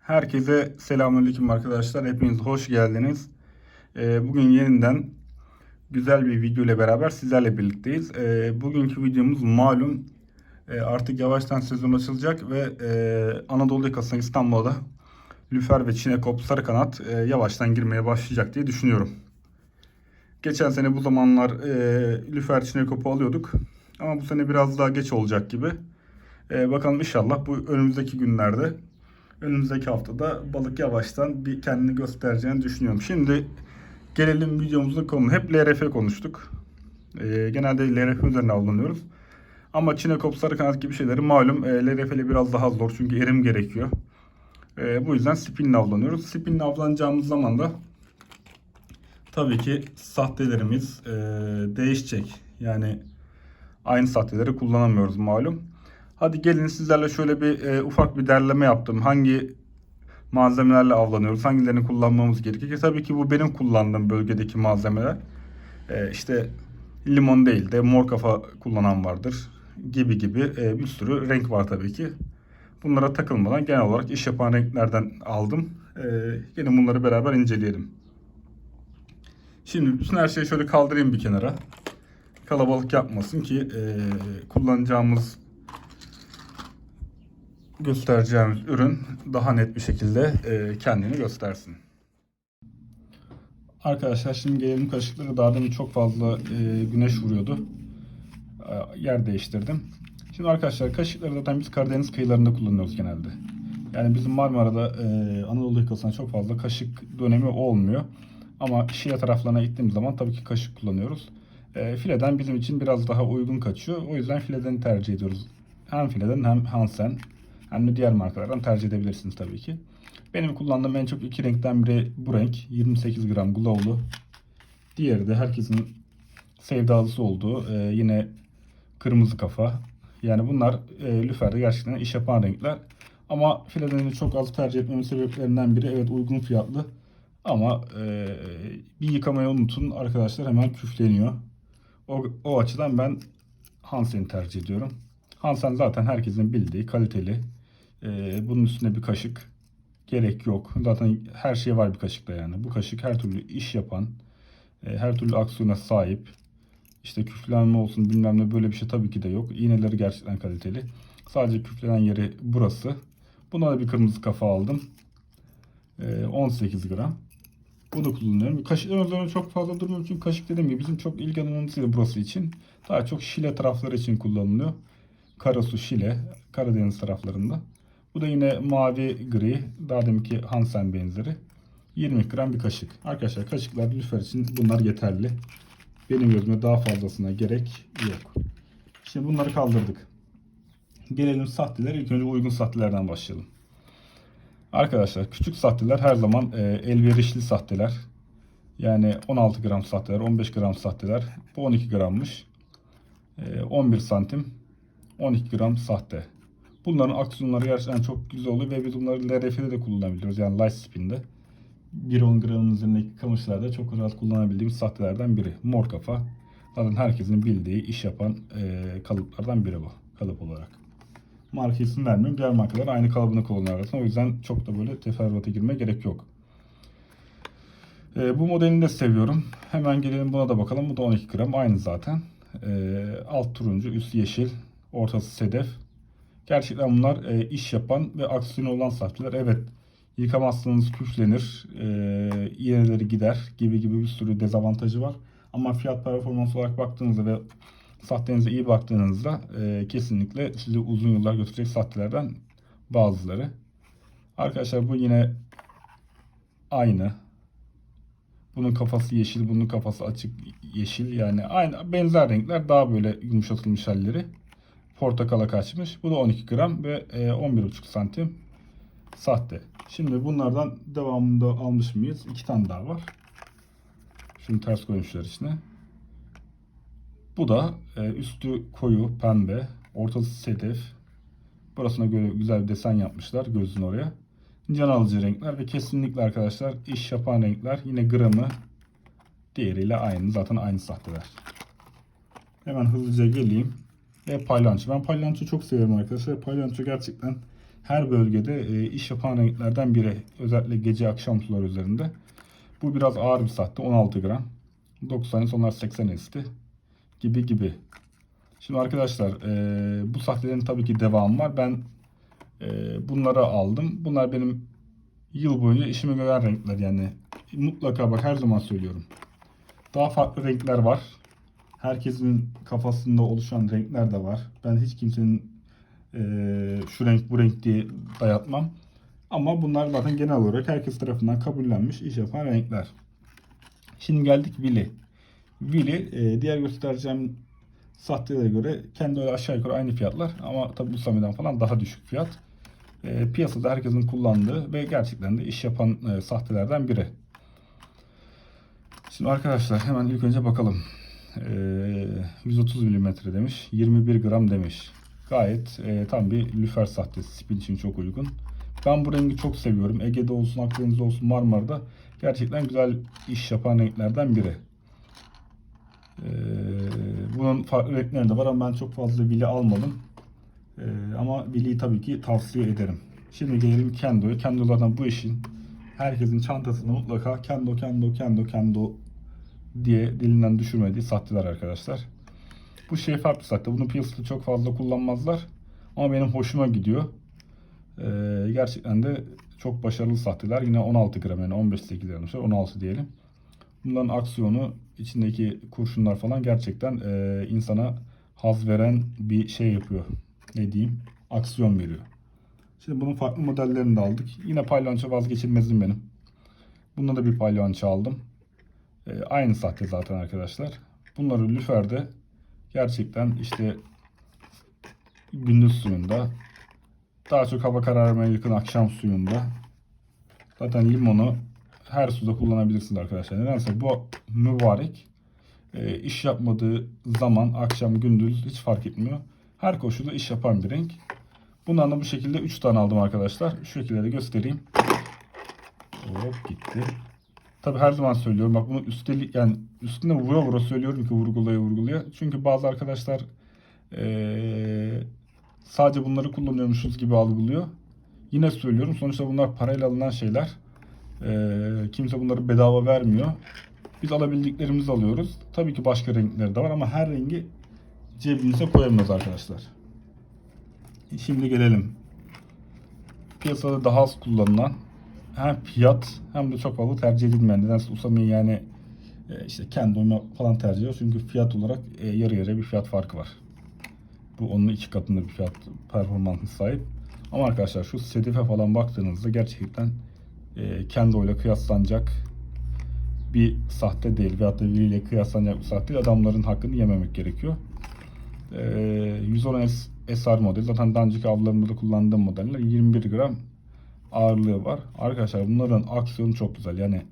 Herkese selamünaleyküm arkadaşlar. Hepiniz hoş geldiniz. Ee, bugün yeniden güzel bir video ile beraber sizlerle birlikteyiz. Ee, bugünkü videomuz malum e, artık yavaştan sezon açılacak ve e, Anadolu yakasına İstanbul'da Lüfer ve Çinekop sarı kanat e, yavaştan girmeye başlayacak diye düşünüyorum. Geçen sene bu zamanlar Lüfer Çinekop'u alıyorduk. Ama bu sene biraz daha geç olacak gibi. Bakalım inşallah bu önümüzdeki günlerde önümüzdeki haftada balık yavaştan bir kendini göstereceğini düşünüyorum. Şimdi gelelim videomuzun konu. Hep LRF konuştuk. Ee, genelde LRF üzerine avlanıyoruz. Ama Çinekop, sarı kanat gibi şeyleri malum e, LRF ile biraz daha zor çünkü erim gerekiyor. E, bu yüzden spinle avlanıyoruz. Spinle avlanacağımız zaman da tabii ki sahtelerimiz e, değişecek. Yani aynı sahteleri kullanamıyoruz malum. Hadi gelin sizlerle şöyle bir e, ufak bir derleme yaptım. Hangi malzemelerle avlanıyoruz, hangilerini kullanmamız gerekiyor. Ki tabii ki bu benim kullandığım bölgedeki malzemeler. E, işte limon değil de mor kafa kullanan vardır gibi gibi e, bir sürü renk var tabii ki. Bunlara takılmadan genel olarak iş yapan renklerden aldım. E, yine bunları beraber inceleyelim. Şimdi bütün her şeyi şöyle kaldırayım bir kenara. Kalabalık yapmasın ki e, kullanacağımız göstereceğimiz ürün daha net bir şekilde e, kendini göstersin. Arkadaşlar şimdi gelelim kaşıkları. Daha demin çok fazla e, güneş vuruyordu. E, yer değiştirdim. Şimdi arkadaşlar kaşıkları zaten biz Karadeniz kıyılarında kullanıyoruz genelde. Yani bizim Marmara'da e, Anadolu yakasında çok fazla kaşık dönemi olmuyor. Ama Şile taraflarına gittiğimiz zaman tabii ki kaşık kullanıyoruz. E, fileden bizim için biraz daha uygun kaçıyor. O yüzden fileden tercih ediyoruz. Hem fileden hem Hansen hem diğer markalardan tercih edebilirsiniz tabii ki. Benim kullandığım en çok iki renkten biri bu renk. 28 gram glow'lu. Diğeri de herkesin sevdalısı olduğu e, yine kırmızı kafa. Yani bunlar e, lüferde gerçekten iş yapan renkler. Ama filedenini çok az tercih etmemin sebeplerinden biri evet uygun fiyatlı. Ama e, bir yıkamayı unutun arkadaşlar hemen küfleniyor. O, o açıdan ben Hansen'i tercih ediyorum. Hansen zaten herkesin bildiği kaliteli. Ee, bunun üstüne bir kaşık gerek yok. Zaten her şey var bir kaşıkta yani. Bu kaşık her türlü iş yapan, e, her türlü aksiyona sahip. İşte küflenme olsun bilmem ne böyle bir şey tabii ki de yok. İğneleri gerçekten kaliteli. Sadece küflenen yeri burası. Buna da bir kırmızı kafa aldım. Ee, 18 gram. Bunu kullanıyorum. Kaşıkların üzerine çok fazla durmuyorum çünkü kaşık dediğim gibi bizim çok ilgi alanımız değil burası için. Daha çok şile tarafları için kullanılıyor. Karasu Şile, Karadeniz taraflarında. Bu da yine mavi gri, daha deminki Hansen benzeri. 20 gram bir kaşık. Arkadaşlar kaşıklar lüfer için bunlar yeterli. Benim gözüme daha fazlasına gerek yok. Şimdi bunları kaldırdık. Gelelim sahteler. İlk önce uygun sahtelerden başlayalım. Arkadaşlar küçük sahteler her zaman e, elverişli sahteler. Yani 16 gram sahteler, 15 gram sahteler. Bu 12 grammış. E, 11 santim 12 gram sahte. Bunların aksiyonları gerçekten çok güzel oluyor ve biz bunları LRF'de de kullanabiliyoruz. Yani light spin'de. 1-10 gramın üzerindeki kamışlarda çok rahat kullanabildiğimiz sahtelerden biri. Mor kafa. Zaten herkesin bildiği, iş yapan e, kalıplardan biri bu. Kalıp olarak. Marka isim vermiyorum. Diğer markalar aynı kalıbını kullanıyor arasında. O yüzden çok da böyle teferruata girmeye gerek yok. E, bu modelini de seviyorum. Hemen gelelim buna da bakalım. Bu da 12 gram. Aynı zaten. E, alt turuncu, üst yeşil, ortası sedef. Gerçekten bunlar e, iş yapan ve aksiyonu olan sahteler. Evet yıkamazsanız küflenir, e, iğneleri gider gibi gibi bir sürü dezavantajı var. Ama fiyat performans olarak baktığınızda ve sahtenize iyi baktığınızda e, kesinlikle sizi uzun yıllar götürecek sahtelerden bazıları. Arkadaşlar bu yine aynı. Bunun kafası yeşil, bunun kafası açık yeşil. Yani aynı benzer renkler daha böyle yumuşatılmış halleri portakala kaçmış. Bu da 12 gram ve 11,5 santim sahte. Şimdi bunlardan devamında almış mıyız? İki tane daha var. Şunu ters koymuşlar içine. Bu da üstü koyu pembe, ortası sedef. Burasına göre güzel bir desen yapmışlar gözün oraya. Can alıcı renkler ve kesinlikle arkadaşlar iş yapan renkler. Yine gramı diğeriyle aynı. Zaten aynı sahteler. Hemen hızlıca geleyim. Ve paylanço. Ben paylanço çok seviyorum arkadaşlar. Paylanço gerçekten her bölgede e, iş yapan renklerden biri. Özellikle gece akşam suları üzerinde. Bu biraz ağır bir sahte 16 gram. 90 onlar 80 esti gibi gibi. Şimdi arkadaşlar e, bu sahtelerin tabii ki devamı var. Ben e, bunları aldım. Bunlar benim yıl boyunca işime gören renkler yani. Mutlaka bak her zaman söylüyorum. Daha farklı renkler var. Herkesin kafasında oluşan renkler de var. Ben hiç kimsenin e, şu renk bu renk diye dayatmam. Ama bunlar zaten genel olarak herkes tarafından kabullenmiş iş yapan renkler. Şimdi geldik Willy. Willy e, diğer göstereceğim sahtelere göre kendi öyle aşağı yukarı aynı fiyatlar ama tabi Usami'den falan daha düşük fiyat. E, piyasada herkesin kullandığı ve gerçekten de iş yapan e, sahtelerden biri. Şimdi arkadaşlar hemen ilk önce bakalım. E, 130 mm demiş. 21 gram demiş. Gayet e, tam bir lüfer sahtesi. Spin için çok uygun. Ben bu rengi çok seviyorum. Ege'de olsun, Akdeniz'de olsun, Marmara'da gerçekten güzel iş yapan renklerden biri. Ee, bunun farklı renkleri de var ama ben çok fazla Willy almadım. Ee, ama Willy'yi tabii ki tavsiye ederim. Şimdi gelelim Kendo'ya. Kendo zaten bu işin herkesin çantasında mutlaka Kendo, Kendo, Kendo, Kendo diye dilinden düşürmediği sahteler arkadaşlar. Bu şey farklı sahte. Bunu piyasada çok fazla kullanmazlar. Ama benim hoşuma gidiyor. Ee, gerçekten de çok başarılı sahteler. Yine 16 gram yani 15 8 yanlışlar 16 diyelim. Bunların aksiyonu içindeki kurşunlar falan gerçekten e, insana haz veren bir şey yapıyor. Ne diyeyim? Aksiyon veriyor. Şimdi bunun farklı modellerini de aldık. Yine palyonça vazgeçilmezim benim. Bunda da bir palyonça aldım. E, aynı sahte zaten arkadaşlar. Bunları lüferde gerçekten işte gündüz suyunda daha çok hava kararmaya yakın akşam suyunda zaten limonu her suda kullanabilirsiniz arkadaşlar. Nedense bu mübarek e, iş yapmadığı zaman akşam gündüz hiç fark etmiyor. Her koşulda iş yapan bir renk. Bundan da bu şekilde 3 tane aldım arkadaşlar. Şu şekilde de göstereyim. Hop gitti. Tabi her zaman söylüyorum. Bak bunu üstelik yani üstüne vura vura söylüyorum ki vurgulaya vurgulaya. Çünkü bazı arkadaşlar ee, sadece bunları kullanıyormuşuz gibi algılıyor. Yine söylüyorum. Sonuçta bunlar parayla alınan şeyler. Ee, kimse bunları bedava vermiyor. Biz alabildiklerimizi alıyoruz. Tabii ki başka renkleri de var ama her rengi cebimize koyamıyoruz arkadaşlar. Şimdi gelelim. Piyasada daha az kullanılan hem fiyat hem de çok fazla tercih edilmeyen. Nedense Usami yani e, işte kendi oyunu falan tercih ediyor. Çünkü fiyat olarak e, yarı yarıya bir fiyat farkı var. Bu onun iki katında bir fiyat performansı sahip. Ama arkadaşlar şu sedife falan baktığınızda gerçekten e, Kendo ile kıyaslanacak bir sahte değil veyahut da Willy ile kıyaslanacak bir sahte değil. Adamların hakkını yememek gerekiyor. E, 110 S- SR model zaten daha önceki avlarımda kullandığım modeller 21 gram ağırlığı var. Arkadaşlar bunların aksiyonu çok güzel. Yani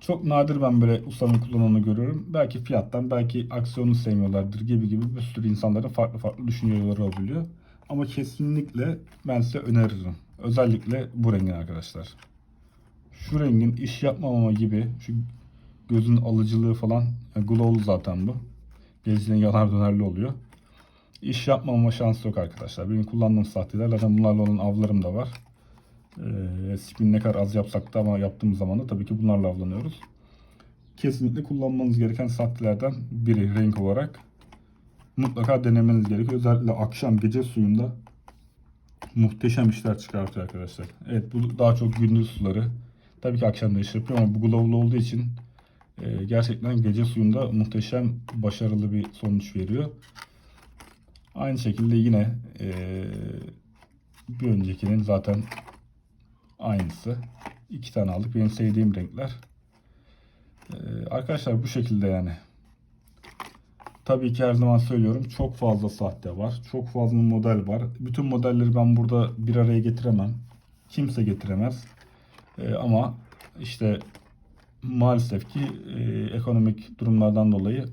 çok nadir ben böyle ustanın kullananı görüyorum. Belki fiyattan, belki aksiyonu sevmiyorlardır gibi gibi bir sürü insanların farklı farklı düşünceleri olabiliyor. Ama kesinlikle ben size öneririm. Özellikle bu rengin arkadaşlar. Şu rengin iş yapmamama gibi şu gözün alıcılığı falan yani glow'lu zaten bu. Gezdiğinde yanar dönerli oluyor. İş yapmama şansı yok arkadaşlar. Benim kullandığım sahteler zaten bunlarla olan avlarım da var. Ee, spin ne kadar az yapsak da ama yaptığımız zaman da tabii ki bunlarla avlanıyoruz. Kesinlikle kullanmanız gereken sahtelerden biri renk olarak. Mutlaka denemeniz gerekiyor. Özellikle akşam gece suyunda muhteşem işler çıkartıyor arkadaşlar. Evet bu daha çok gündüz suları. Tabii ki akşam da iş yapıyor ama bu glow'lu olduğu için e, gerçekten gece suyunda muhteşem başarılı bir sonuç veriyor. Aynı şekilde yine e, bir öncekinin zaten aynısı. İki tane aldık. Benim sevdiğim renkler. Ee, arkadaşlar bu şekilde yani. Tabii ki her zaman söylüyorum çok fazla sahte var. Çok fazla model var. Bütün modelleri ben burada bir araya getiremem. Kimse getiremez. Ee, ama işte maalesef ki e, ekonomik durumlardan dolayı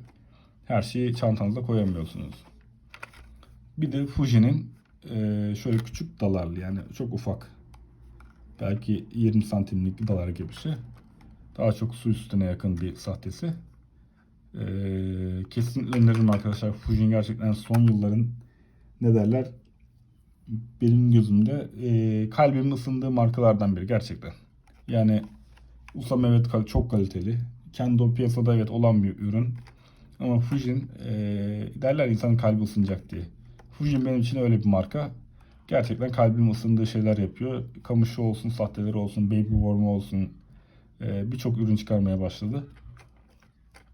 her şeyi çantanıza koyamıyorsunuz. Bir de Fuji'nin e, şöyle küçük dalarlı yani çok ufak belki 20 santimlik dalar şey. Daha çok su üstüne yakın bir sahtesi. Ee, kesinlikle öneririm arkadaşlar. Fujin gerçekten son yılların ne derler benim gözümde e, kalbimin ısındığı markalardan biri gerçekten. Yani Usam evet çok kaliteli. Kendo piyasada evet olan bir ürün. Ama Fujin e, derler insanın kalbi ısınacak diye. Fujin benim için öyle bir marka. Gerçekten kalbim ısındığı şeyler yapıyor. Kamışı olsun, sahteleri olsun, baby warm olsun. e, Birçok ürün çıkarmaya başladı.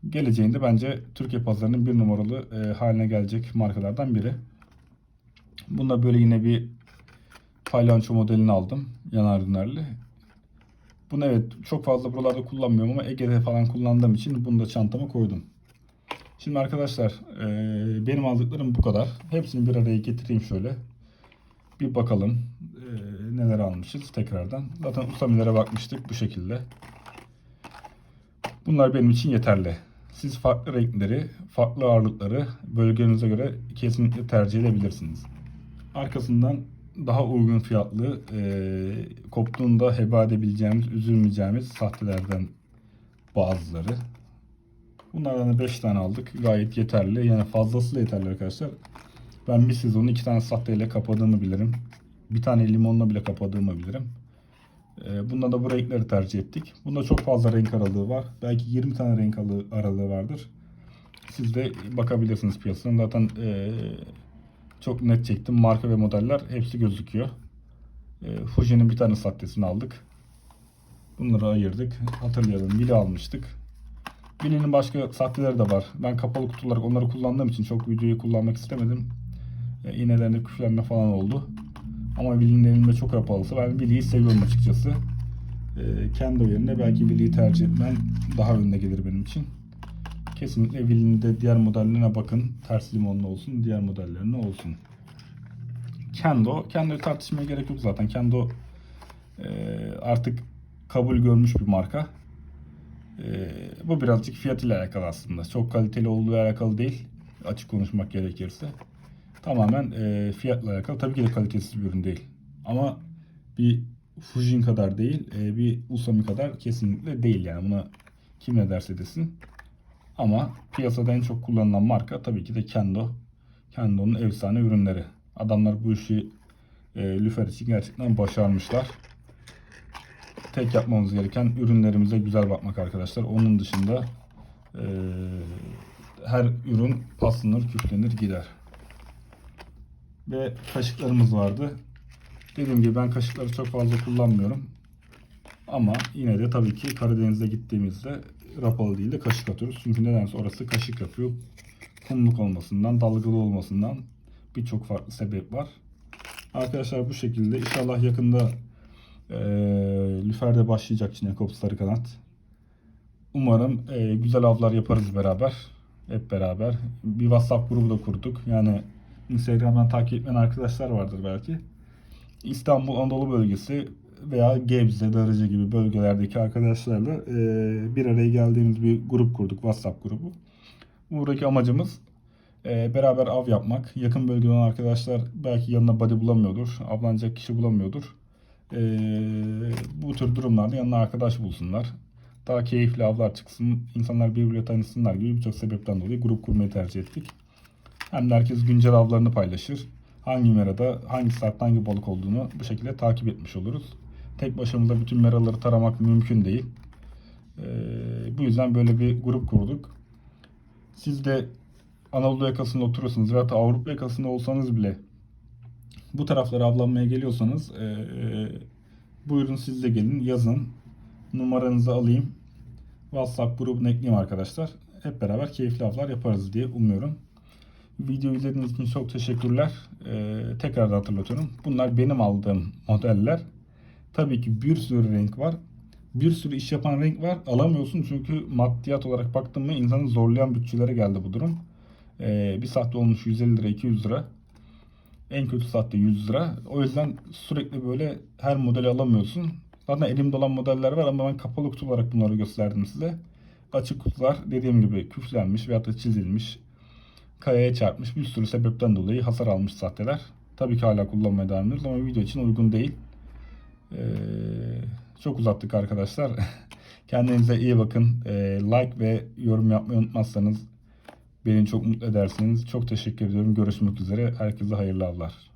Geleceğinde bence Türkiye pazarının bir numaralı e, haline gelecek markalardan biri. Bunda böyle yine bir palyanço modelini aldım. Yanar dönerli. Bunu evet çok fazla buralarda kullanmıyorum ama Ege'de falan kullandığım için bunu da çantama koydum. Şimdi arkadaşlar e, benim aldıklarım bu kadar. Hepsini bir araya getireyim şöyle. Bir bakalım e, neler almışız tekrardan. Zaten Usamilere bakmıştık bu şekilde. Bunlar benim için yeterli. Siz farklı renkleri, farklı ağırlıkları bölgenize göre kesinlikle tercih edebilirsiniz. Arkasından daha uygun fiyatlı, e, koptuğunda heba edebileceğimiz, üzülmeyeceğimiz sahtelerden bazıları. Bunlardan da 5 tane aldık. Gayet yeterli. Yani fazlasıyla yeterli arkadaşlar. Ben bir sezonu iki tane sahteyle kapadığımı bilirim. Bir tane limonla bile kapadığımı bilirim. Ee, Bunda da bu renkleri tercih ettik. Bunda çok fazla renk aralığı var. Belki 20 tane renk aralığı- vardır. Siz de bakabilirsiniz piyasadan. Zaten ee, çok net çektim. Marka ve modeller hepsi gözüküyor. Ee, Fuji'nin bir tane sahtesini aldık. Bunları ayırdık. Hatırlayalım. Vili almıştık. Vili'nin başka sahteleri de var. Ben kapalı kutu olarak onları kullandığım için çok videoyu kullanmak istemedim. E, iğnelerinde küflenme falan oldu. Ama Vili'nin elinde çok kapalısı. Ben Vili'yi seviyorum açıkçası. E, kendi yerine belki Vili'yi tercih etmem daha önüne gelir benim için. Kesinlikle Vili'nin de diğer modellerine bakın. Ters limonlu olsun, diğer modellerine olsun. Kendo. Kendo'yu tartışmaya gerek yok zaten. Kendo e, artık kabul görmüş bir marka. E, bu birazcık fiyatıyla alakalı aslında. Çok kaliteli olduğu alakalı değil. Açık konuşmak gerekirse. Tamamen e, fiyatla alakalı. Tabii ki de kalitesiz bir ürün değil. Ama bir Fujin kadar değil, e, bir Usami kadar kesinlikle değil yani. Buna kim ne derse desin. Ama piyasada en çok kullanılan marka tabii ki de Kendo. Kendo'nun efsane ürünleri. Adamlar bu işi e, lüfer için gerçekten başarmışlar. Tek yapmamız gereken ürünlerimize güzel bakmak arkadaşlar. Onun dışında e, her ürün paslanır, küflenir, gider. Ve kaşıklarımız vardı. Dediğim gibi ben kaşıkları çok fazla kullanmıyorum. Ama yine de tabii ki Karadeniz'e gittiğimizde rapalı değil de kaşık atıyoruz. Çünkü nedense orası kaşık yapıyor. Kumluk olmasından, dalgalı olmasından birçok farklı sebep var. Arkadaşlar bu şekilde inşallah yakında e, Lüfer'de başlayacak Çinekop Sarı Kanat. Umarım e, güzel avlar yaparız beraber. Hep beraber. Bir WhatsApp grubu da kurduk. Yani Instagram'dan takip etmeyen arkadaşlar vardır belki. İstanbul Anadolu bölgesi veya Gebze, Darıcı gibi bölgelerdeki arkadaşlarla e, bir araya geldiğimiz bir grup kurduk. WhatsApp grubu. Buradaki amacımız e, beraber av yapmak. Yakın bölgede olan arkadaşlar belki yanına body bulamıyordur. Avlanacak kişi bulamıyordur. E, bu tür durumlarda yanına arkadaş bulsunlar. Daha keyifli avlar çıksın. insanlar birbiriyle tanışsınlar gibi birçok sebepten dolayı grup kurmayı tercih ettik. Hem de herkes güncel avlarını paylaşır. Hangi merada, hangi saatte hangi balık olduğunu bu şekilde takip etmiş oluruz. Tek başımıza bütün meraları taramak mümkün değil. Ee, bu yüzden böyle bir grup kurduk. Siz de Anadolu yakasında oturuyorsunuz veya da Avrupa yakasında olsanız bile bu taraflara avlanmaya geliyorsanız ee, buyurun siz de gelin yazın. Numaranızı alayım. WhatsApp grubuna ekleyeyim arkadaşlar. Hep beraber keyifli avlar yaparız diye umuyorum. Video izlediğiniz için çok teşekkürler. Ee, tekrar hatırlatıyorum. Bunlar benim aldığım modeller. Tabii ki bir sürü renk var. Bir sürü iş yapan renk var. Alamıyorsun çünkü maddiyat olarak baktım mı insanı zorlayan bütçelere geldi bu durum. Ee, bir sahte olmuş 150 lira 200 lira. En kötü sahte 100 lira. O yüzden sürekli böyle her modeli alamıyorsun. Zaten elimde olan modeller var ama ben kapalı kutu olarak bunları gösterdim size. Açık kutular dediğim gibi küflenmiş veyahut da çizilmiş kayaya çarpmış bir sürü sebepten dolayı hasar almış sahteler. Tabii ki hala kullanmaya devam ediyoruz ama video için uygun değil. Ee, çok uzattık arkadaşlar. Kendinize iyi bakın. Ee, like ve yorum yapmayı unutmazsanız beni çok mutlu edersiniz. Çok teşekkür ediyorum. Görüşmek üzere. Herkese hayırlı avlar.